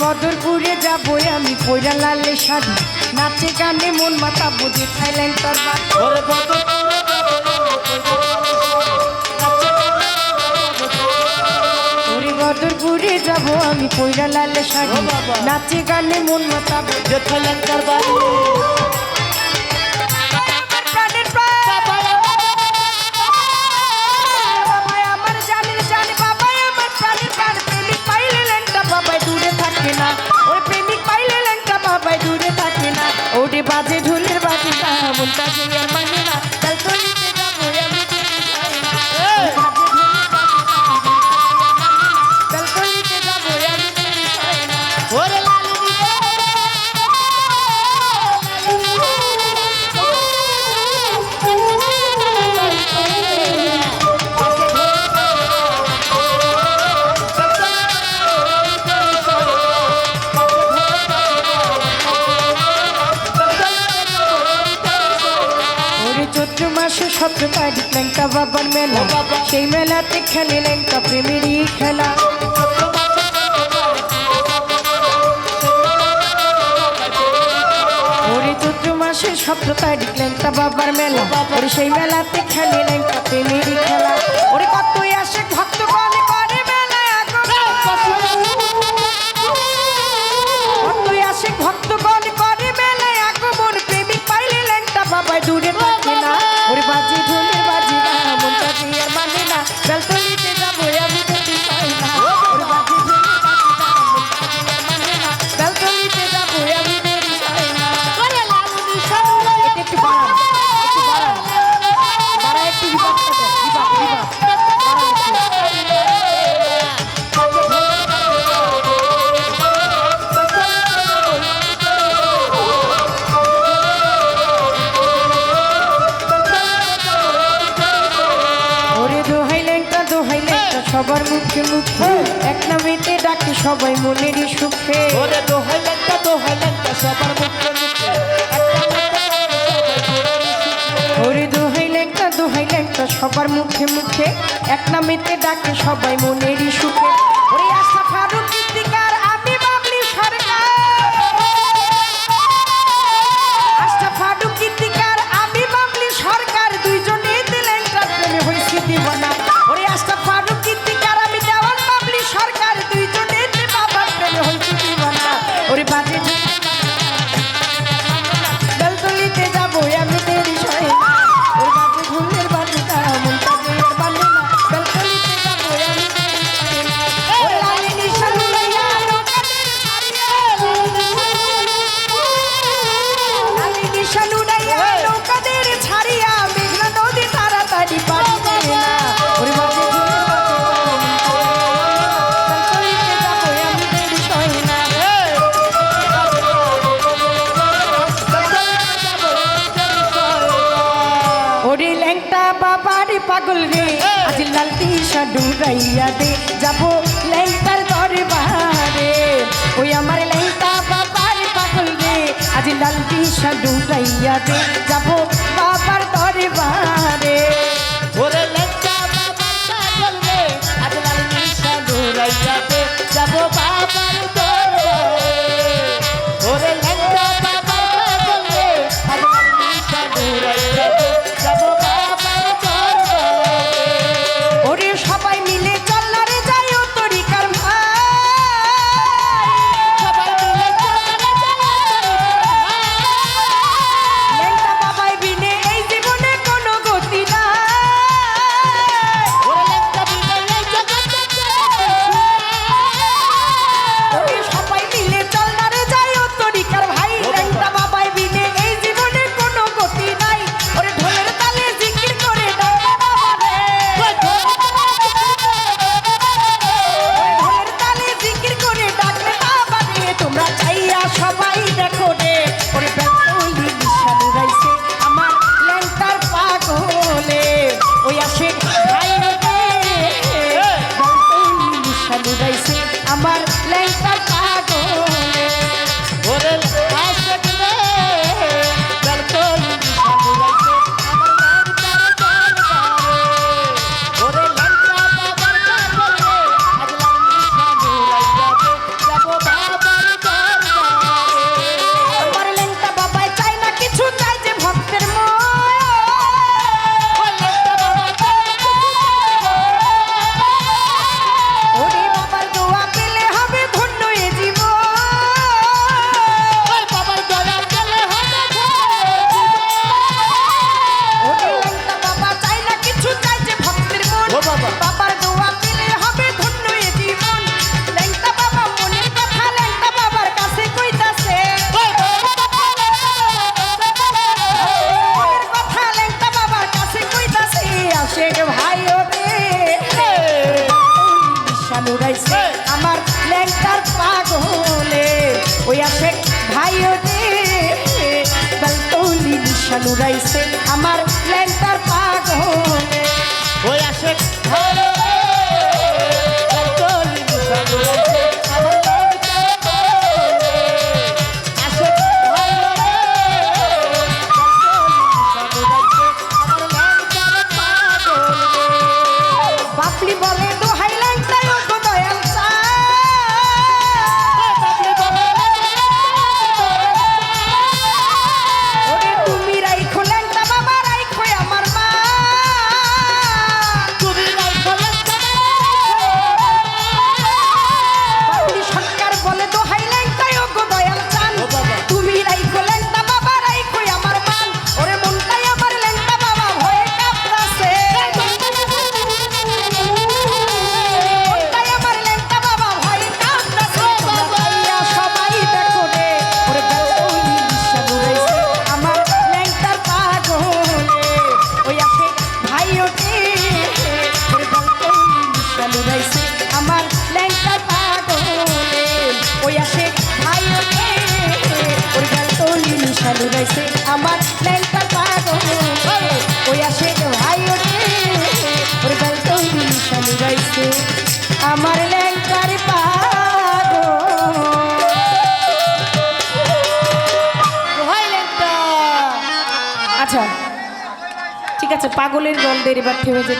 বদরপুরে যাব আমি পয়রা লালে শাড়ি। নাচে গানে মন মাতা বুঝে থাইল্যান্ড তার বদরপুরে যাব আমি পয়রা লালে শাড়ি। নাচে গানে মন মাতা বুঝে যে থাইল্যান্ডের বাড়ি প্রাণের প্রাণ বাবাই আমার জানের জান বাবাই আমার সতেরো তারিখ ল্যাংটা বাবার মেলা। সেই মেলাতে খেলে ল্যাংটা প্রেমেরই খেলা। মাসে সতেরো তারিখ ল্যাংটা বাবার মেলা। ওরে সেই মেলাতে খেলে ল্যাংটা প্রেমেরই খেলা। ওরে কতই আসে সবার মুখে মুখে। এক নামেতে ডাকে সবাই মনের সুখে। ওরে দোহাই লেঙ্কা দোহাই লেঙ্কা সবার মুখে মুখে। ওরে দোহাই ল্যাংটা সবার মুখে মুখে। এক নামেতে ডাকে সবাই মনেরই সুখে। ওরে আশা ফারুক ওরে ল্যাংটা বাবারে পাগল রে। আজ লালতি সাডুরাইয়া দে যাব ল্যাংটার দরবারে। ওই আমার ল্যাংটা বাবারে পাগল রে। আজ লালতি সাডুরাইয়া দে যাব বাবার দরবারে। ওরে লেঙ্কা বাবার পাগল রে। আজ লাল নিশা দৌড়াইয়াতে যাব বাবার দরবারে। ওরে লেঙ্কা বাবার পাগল রে। আজ লাল নিশা দৌড়াইয়াতে লুড়াইছে আমার পাগলের দলদের দেরিবার থেমে যেতে